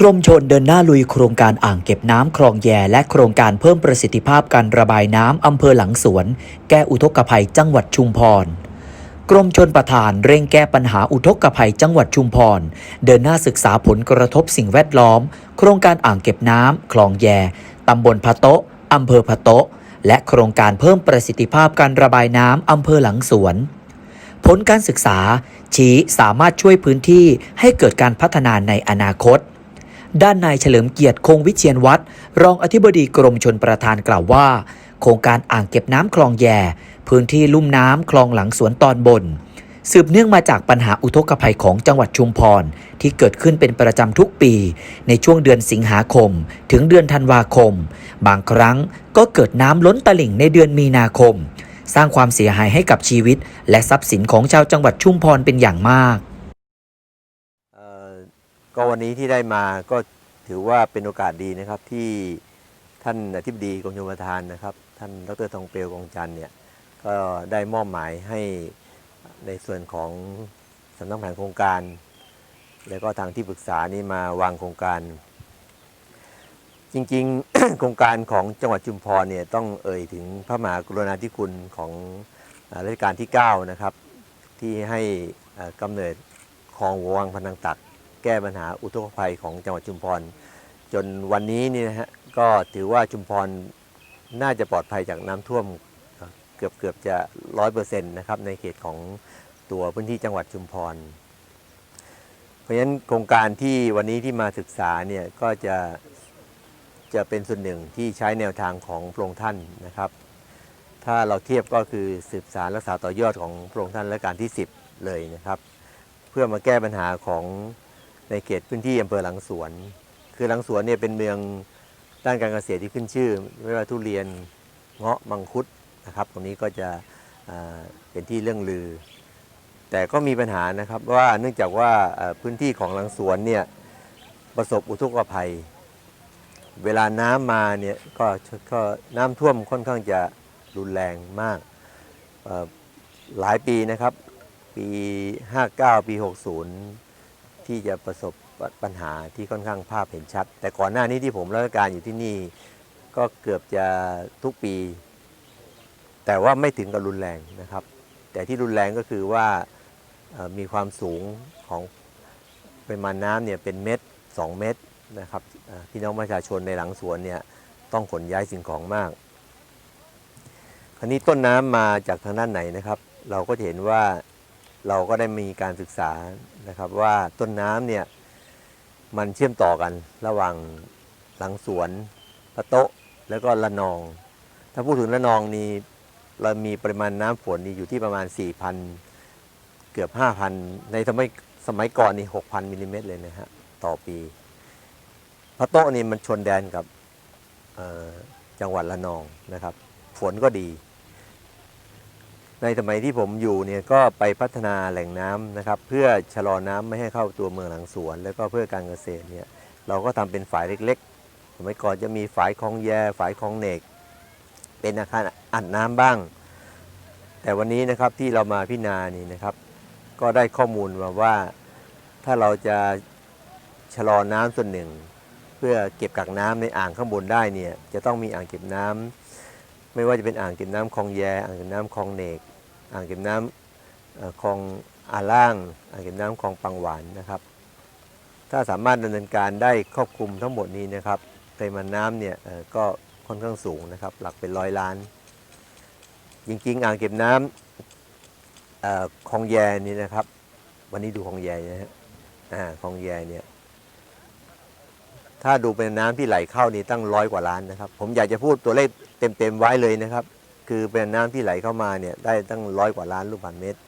กรมชนเดินหน้าลุยโครงการอ่างเก็บน้ำคลองแยและโครงการเพิ่มประสิทธิภาพการระบายน้ำอำเภอหลังสวน แก้อุทกภัยจังหวัดชุมพรกรมชนประทานเร่งแก้ปัญหาอุทกภัยจังหวัดชุมพร เดินหน้าศึกษาผลกระทบสิ่งแวดล้อม โครงการอ่างเก็บน้ำคลองแยตำบลพะโตะอำเภอพะโตะและโครงการเพิ่มประสิทธิภาพการระบายน้ำอำเภอหลังสวน ผลการศึกษา ชี้สามารถช่วยพื้นที่ให้เกิดการพัฒนาในอนาคต ด้านนายเฉลิมเกียรติคงวิเชียนวัฒน์รองอธิบดีกรมชนประทานกล่าวว่า โครงการอ่างเก็บน้ำคลองแย พื้นที่ลุ่มน้ำคลองหลังสวนตอนบน สืบเนื่องมาจากปัญหาอุทกภัยของจังหวัดชุมพร ที่เกิดขึ้นเป็นประจำทุกปี ในช่วงเดือนสิงหาคม ถึงเดือนธันวาคม บางครั้งก็เกิดน้ำล้นตลิ่งในเดือนมีนาคม สร้างความเสียหายให้กับชีวิต และทรัพย์สินของชาวจังหวัดชุมพรเป็นอย่างมาก ก็วันนี้ที่ได้มาก็ถือว่าเป็นโอกาสดีนะครับที่ท่านอธิบดีกรมชลประทานนะครับ ท่านดรทองเปลวกองจันทร์เนี่ยก็ได้มอบหมายให้ในส่วนของสำนักแผนโครงการ แล้วก็ทางที่ปรึกษานี่มาวางโครงการ จริงๆ โครงการของจังหวัดชุมพรเนี่ยต้องเอ่ยถึงพระมหากรุณาธิคุณของอ่ารัชกาลที่ 9 นะครับ ที่ให้อ่ากำเนิดคลองหัววังพนังตัก แก้ปัญหาอุทกภัยของจังหวัดชุมพร จนวันนี้นี่นะฮะก็ถือว่าชุมพรน่าจะปลอดภัยจากน้ำท่วมเอ่อเกือบเกือบจะร้อยเปอร์เซ็นต์นะครับในเขตของตัวพื้นที่จังหวัดชุมพร เพราะฉะนั้นโครงการที่วันนี้ที่มาศึกษาเนี่ยก็จะจะเป็นส่วนหนึ่งที่ใช้แนวทางของพระองค์ท่านนะครับ ถ้าเราเทียบก็คือสืบสารรักษาต่อยอดของพระองค์ท่านและการที่ 10 เลยนะครับ เพื่อมาแก้ปัญหาของ ในเขตพื้นที่อำเภอหลังสวน คือหลังสวนเนี่ยเป็นเมืองด้านการเกษตรที่ขึ้นชื่อ ไม่ว่าทุเรียนเงาะมังคุดนะครับ ตรงนี้ก็จะเป็นที่เรื่องลือ แต่ก็มีปัญหานะครับว่าเนื่องจากว่าพื้นที่ของหลังสวนเนี่ยประสบอุทกภัย เวลาน้ำมาเนี่ยก็ก็น้ำท่วมค่อนข้างจะรุนแรงมากหลายปีนะครับ ปี 59 ปี 60 ที่จะประสบปัญหาที่ค่อนข้างภาพเห็นชัด แต่ก่อนหน้านี้ที่ผมราชการอยู่ที่นี่ก็เกือบจะทุกปี แต่ว่าไม่ถึงกับรุนแรงนะครับ แต่ที่รุนแรงก็คือว่ามีความสูงของปริมาณน้ำเนี่ยเป็นเม็ด2เม็ดนะครับพี่น้องประชาชนในหลังสวนเนี่ยต้องขนย้ายสิ่งของมาก คราวนี้ต้นน้ำมาจากทางด้านไหนนะครับ เราก็จะเห็นว่า เราก็ได้มีการศึกษานะครับว่าต้นน้ำเนี่ยมันเชื่อมต่อกันระหว่างหลังสวนพระโต๊ะแล้วก็ละนอง ถ้าพูดถึงละนองนี่เรามีปริมาณน้ำฝนนี่อยู่ที่ประมาณ 4,000 เกือบ 5,000 ในสมัยสมัยก่อนนี่ 6,000มิลลิเมตรเลยนะฮะต่อปี พระโต๊ะนี่มันชนแดนกับจังหวัดละนองนะครับ ฝนก็ดี ในสมัยที่ผมอยู่เนี่ยก็ไปพัฒนาแหล่งน้ำนะครับ เพื่อชะลอน้ำไม่ให้เข้าตัวเมืองหลังสวน แล้วก็เพื่อการเกษตรเนี่ยเราก็ทำเป็นฝายเล็กๆ สมัยก่อนจะมีฝายคลองแยฝายคลองเนก เป็นอาคารอัดน้ำบ้าง แต่วันนี้นะครับที่เรามาพิจารณานี่นะครับ ก็ได้ข้อมูลมาว่าถ้าเราจะชะลอน้ำส่วนหนึ่ง เพื่อเก็บกักน้ำในอ่างข้างบนได้เนี่ยจะต้องมีอ่างเก็บน้ำ ไม่ว่าจะเป็นอ่างเก็บน้ำคลองแย อ่างเก็บน้ำคลองเนก อ่างเก็บน้ำเอ่อคลองอาล่าง อ่างเก็บน้ำคลองปังหวานนะครับ ถ้าสามารถดำเนินการได้ครอบคลุมทั้งหมดนี้นะครับปริมาณน้ำเนี่ยก็ค่อนข้างสูงนะครับ หลักเป็นร้อยล้าน จริงๆ อ่างเก็บน้ำคลองแยนี่นะครับ วันนี้ดูคลองแยนะฮะอ่าคลองแยเนี่ย ถ้าดูเป็นน้ำที่ไหลเข้านี่ตั้งร้อยกว่าล้านนะครับผมอยากจะพูดตัวเลขเต็มๆไว้เลยนะครับ คือเป็นน้ำที่ไหลเข้ามาเนี่ยได้ตั้งร้อยกว่าล้านลูกบาศก์เมตร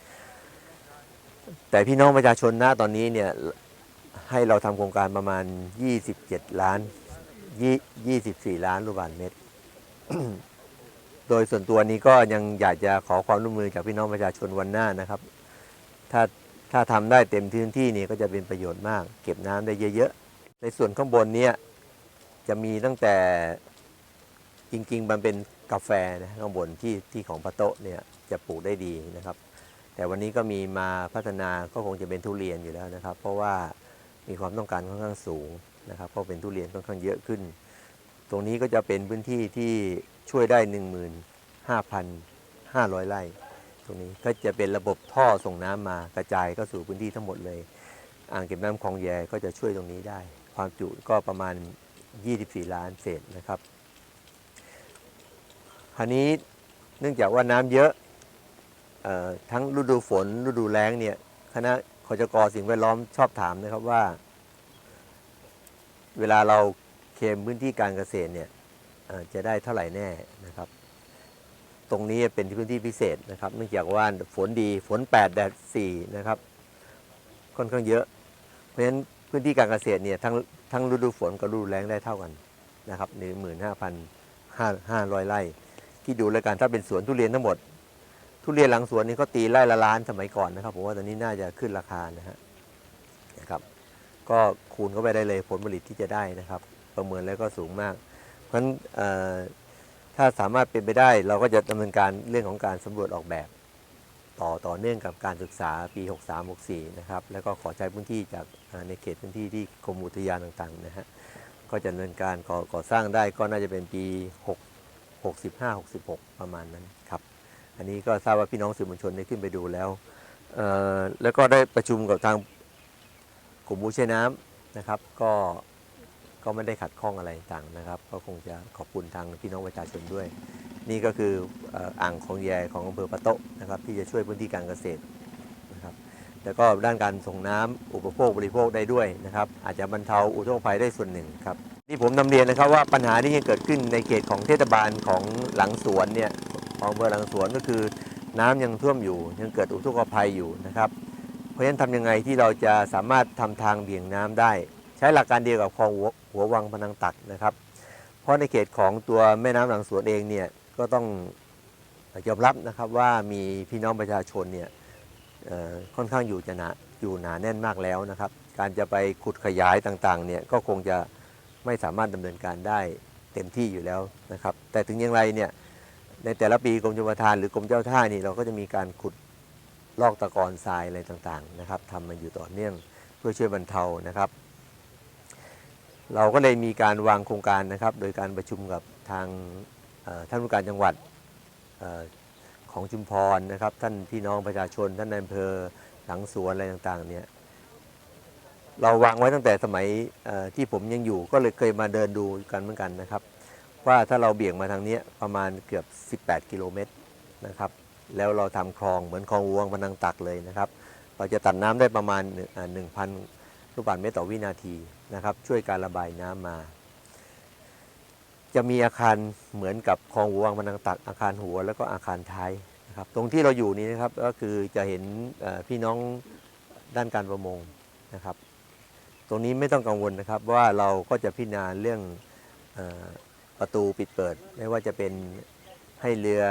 แต่พี่น้องประชาชนณตอนนี้เนี่ยให้เราทำโครงการประมาณ 27 ล้านยี่24 ล้านลูกบาศก์เมตร โดยส่วนตัวนี้ก็ยังอยากจะขอความร่วมมือจากพี่น้องประชาชนวันหน้านะครับ ถ้าถ้าทำได้เต็มพื้นที่นี่ก็จะเป็นประโยชน์มาก เก็บน้ำได้เยอะ ในส่วนข้างบนเนี่ยจะมีตั้งแต่จริง ๆ มันเป็นกาแฟนะข้างบนที่ที่ของปะโต๊ะเนี่ยจะปลูกได้ดีนะครับ แต่วันนี้ก็มีมาพัฒนาก็คงจะเป็นทุเรียนอยู่แล้วนะครับ เพราะว่ามีความต้องการค่อนข้างสูงนะครับเพราะเป็นทุเรียนค่อนข้างเยอะขึ้น ตรงนี้ก็จะเป็นพื้นที่ที่ช่วยได้ 15,500 ไร่ ตรงนี้ก็จะเป็นระบบท่อส่งน้ำมากระจายเข้าสู่พื้นที่ทั้งหมดเลย อ่างเก็บน้ำคลองแยก็จะช่วยตรงนี้ได้ ความจุก็ประมาณ 24 ล้านเศษนะครับ คราวนี้เนื่องจากว่าน้ำเยอะออทั้งฤดูฝนฤดูแล้งเนี่ยคณะขจกสิ่งแวดล้อมชอบถามนะครับว่า เวลาเราเคมพื้นที่การเกษตรเนี่ยจะได้เท่าไหร่แน่นะครับ ตรงนี้เป็นพื้นที่พิเศษนะครับเนื่องจากว่าฝนดีฝน 8 แดด4นะครับค่อนข้างเยอะ เพราะฉะนั้น พื้นที่การเกษตรเนี่ยทั้งทั้งฤดูฝนกับฤดูแล้งได้เท่ากันนะครับหนึ่งหมื่นห้าพันห้าห้าร้อยไร่ที่ดูแล้วกันถ้าเป็นสวนทุเรียนทั้งหมด ทุเรียนหลังสวนนี่เขาตีไร่ละล้านสมัยก่อนนะครับผมว่าตอนนี้น่าจะขึ้นราคานะฮะนะครับก็คูณเข้าไปได้เลยผลผลิตที่จะได้นะครับ ประเมินแล้วก็สูงมาก เพราะฉะนั้นถ้าสามารถเป็นไปได้เราก็จะดำเนินการเรื่องของการสำรวจออกแบบ ต่อต่อเนื่องกับการศึกษาปี 63-64 นะครับ แล้วก็ขอใช้พื้นที่จากในเขตพื้นที่ที่กรมอุทยานต่างๆนะฮะ ก็จะดำเนินการก่อก่อสร้างได้ก็น่าจะเป็นปี 6 65-66 ประมาณนั้นครับ อันนี้ก็ทราบว่าพี่น้องสื่อมวลชนได้ขึ้นไปดูแล้วเอ่อแล้วก็ได้ประชุมกับทางกลุ่มผู้ใช้น้ำนะครับ ก็ก็ไม่ได้ขัดข้องอะไรต่างนะครับ ก็คงจะขอบคุณทางพี่น้องประชาชนด้วย นี่ก็คืออ่างของแยของอำเภอปะโตะนะครับ ที่จะช่วยพื้นที่การเกษตรนะครับแล้วก็ด้านการส่งน้ำอุปโภคบริโภคได้ด้วยนะครับ อาจจะบรรเทาอุทกภัยได้ส่วนหนึ่งครับที่ผมนำเรียนนะครับว่าปัญหาที่ยังเกิดขึ้นในเขตของเทศบาลของหลังสวนเนี่ยของอำเภอหลังสวนก็คือน้ำยังท่วมอยู่ ยังเกิดอุทกภัยอยู่นะครับ เพราะฉะนั้นทำยังไงที่เราจะสามารถทำทางเบี่ยงน้ำได้ ใช้หลักการเดียวกับคลองหัววังพนังตักนะครับ เพราะในเขตของตัวแม่น้ำหลังสวนเองเนี่ย ก็ต้องยอมรับนะครับว่ามีพี่น้องประชาชนเนี่ยค่อนข้างอยู่จะหนาอยู่หนาแน่นมากแล้วนะครับ การจะไปขุดขยายต่างๆเนี่ยก็คงจะไม่สามารถดำเนินการได้เต็มที่อยู่แล้วนะครับ แต่ถึงอย่างไรเนี่ยในแต่ละปีกรมชลประทานหรือกรมเจ้าท่านี่เราก็จะมีการขุดลอกตะกอนทรายอะไรต่างๆนะครับทำมาอยู่ต่อเนื่องเพื่อช่วยบรรเทานะครับ เราก็เลยมีการวางโครงการนะครับ โดยการประชุมกับทาง ท่านผู้การจังหวัดออของชุมพรนะครับ ท่านพี่น้องประชาชน ท่านนายอำเภอหลังสวนอะไรต่างๆเนี่ยเราวางไว้ตั้งแต่สมัยที่ผมยังอยู่ก็เลยเคยมาเดินดูกันเหมือนกันนะครับ ว่าถ้าเราเบี่ยงมาทางนี้ประมาณเกือบ 18 กิโลเมตรนะครับแล้วเราทำคลองเหมือนคลองวงพนังตักเลยนะครับ เราจะตัดน้ำได้ประมาณหนึ่งพันลูกบาศก์เมตรต่อวินาทีนะครับ ช่วยการระบายน้ำมา จะมีอาคารเหมือนกับคลองหัววังพนังตักอาคารหัวแล้วก็อาคารท้ายนะครับ ตรงที่เราอยู่นี้นะครับก็คือจะเห็นพี่น้องด้านการประมงนะครับ ตรงนี้ไม่ต้องกังวลนะครับว่าเราก็จะพิจารณาเรื่องอประตูปิดเปิด ไม่ว่าจะเป็นให้เรือ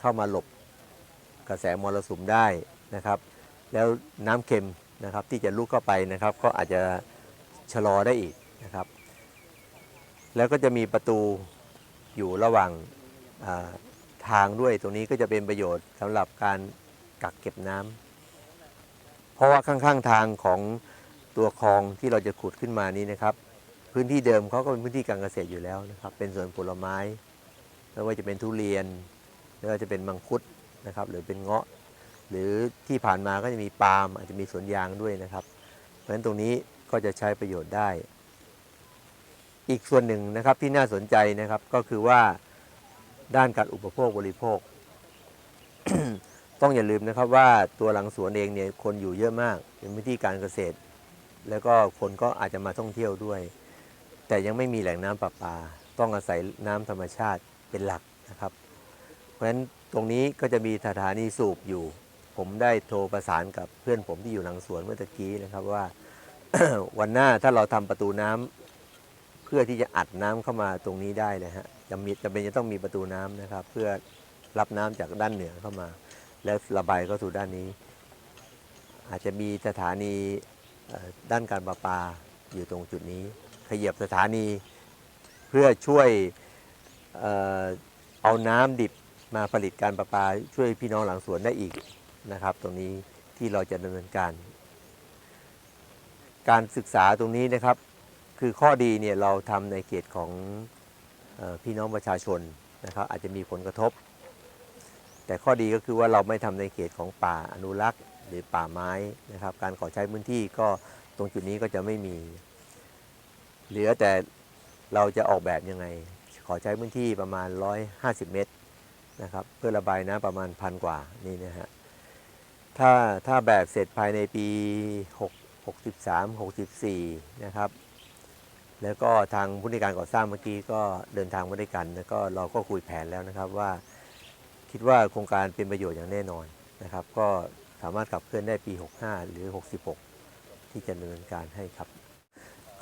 เข้ามาหลบกระแสมรสุมได้นะครับ แล้วน้ำเค็มนะครับที่จะลุกเข้าไปนะครับ ก็อาจจะชะลอได้อีกนะครับ แล้วก็จะมีประตูอยู่ระหว่างทางด้วยตรงนี้ก็จะเป็นประโยชน์สำหรับการกักเก็บน้ำเพราะว่าข้างๆทางของตัวคลองที่เราจะขุดขึ้นมานี้นะครับ พื้นที่เดิมเขาก็เป็นพื้นที่การเกษตรอยู่แล้วนะครับ เป็นสวนผลไม้ไม่ว่าจะเป็นทุเรียนไม่ว่าจะเป็นมังคุดนะครับ หรือเป็นเงาะ หรือที่ผ่านมาก็จะมีปาล์มอาจจะมีสวนยางด้วยนะครับ เพราะฉะนั้นตรงนี้ก็จะใช้ประโยชน์ได้ อีกส่วนหนึ่งนะครับที่น่าสนใจนะครับก็คือว่าด้านการอุปโภคบริโภค ต้องอย่าลืมนะครับว่าตัวหลังสวนเองเนี่ยคนอยู่เยอะมากเป็นพื้นที่การเกษตร แล้วก็คนก็อาจจะมาท่องเที่ยวด้วย แต่ยังไม่มีแหล่งน้ำประปา ต้องอาศัยน้ำธรรมชาติเป็นหลักนะครับ เพราะฉะนั้นตรงนี้ก็จะมีสถานีสูบอยู่ ผมได้โทรประสานกับเพื่อนผมที่อยู่หลังสวนเมื่อตะกี้นะครับว่า วันหน้าถ้าเราทำประตูน้ำ เพื่อที่จะอัดน้ำเข้ามาตรงนี้ได้นะฮะจำมีจำเป็นจะต้องมีประตูน้ำนะครับ เพื่อรับน้ำจากด้านเหนือเข้ามา แล้วระบายเข้าสู่ด้านนี้ อาจจะมีสถานีด้านการประปาอยู่ตรงจุดนี้ ขยับสถานีเพื่อช่วยเอาน้ำดิบมาผลิตการประปาช่วยพี่น้องหลังสวนได้อีกนะครับ ตรงนี้ที่เราจะดำเนินการ การศึกษาตรงนี้นะครับ คือข้อดีเนี่ยเราทำในเขตของออพี่น้องประชาชนนะครับอาจจะมีผลกระทบ แต่ข้อดีก็คือว่าเราไม่ทำในเขตของป่าอนุรักษ์ หรือป่าไม้นะครับ การขอใช้พื้นที่ก็ตรงจุดนี้ก็จะไม่มี เหลือแต่เราจะออกแบบยังไง ขอใช้พื้นที่ประมาณ 150 เมตรนะครับเพื่อระบายน้ำประมาณพันกว่านี่นะฮะถ้าถ้าแบบเสร็จภายในปี 6 63 64 นะครับ แล้วก็ทางผู้ในการก่อสร้างเมื่อกี้ก็เดินทางมาด้วยกัน แล้วก็เราก็คุยแผนแล้วนะครับว่า คิดว่าโครงการเป็นประโยชน์อย่างแน่นอนนะครับ ก็สามารถขับเคลื่อนได้ปี 65 หรือ 66 ที่จะดำเนินการให้ครับ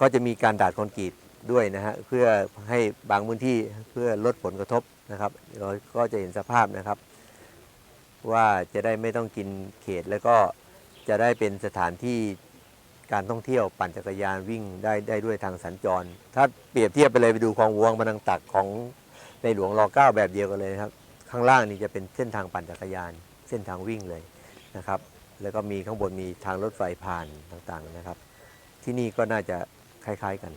ก็จะมีการดาดคอนกรีตด้วยนะฮะเพื่อให้บางพื้นที่เพื่อลดผลกระทบนะครับ เราก็จะเห็นสภาพนะครับ ว่าจะได้ไม่ต้องกินเขตแล้วก็จะได้เป็นสถานที่ การท่องเที่ยวปั่นจักรยานวิ่งได้ได้ด้วยทางสัญจร ถ้าเปรียบเทียบไปเลยไปดูคลองวัวบรรนังตักของในหลวงรอเก้าแบบเดียวกันเลยนะครับ ข้างล่างนี่จะเป็นเส้นทางปั่นจักรยาน เส้นทางวิ่งเลยนะครับ แล้วก็มีข้างบนมีทางรถไฟผ่านต่างๆนะครับ ที่นี่ก็น่าจะคล้ายๆกัน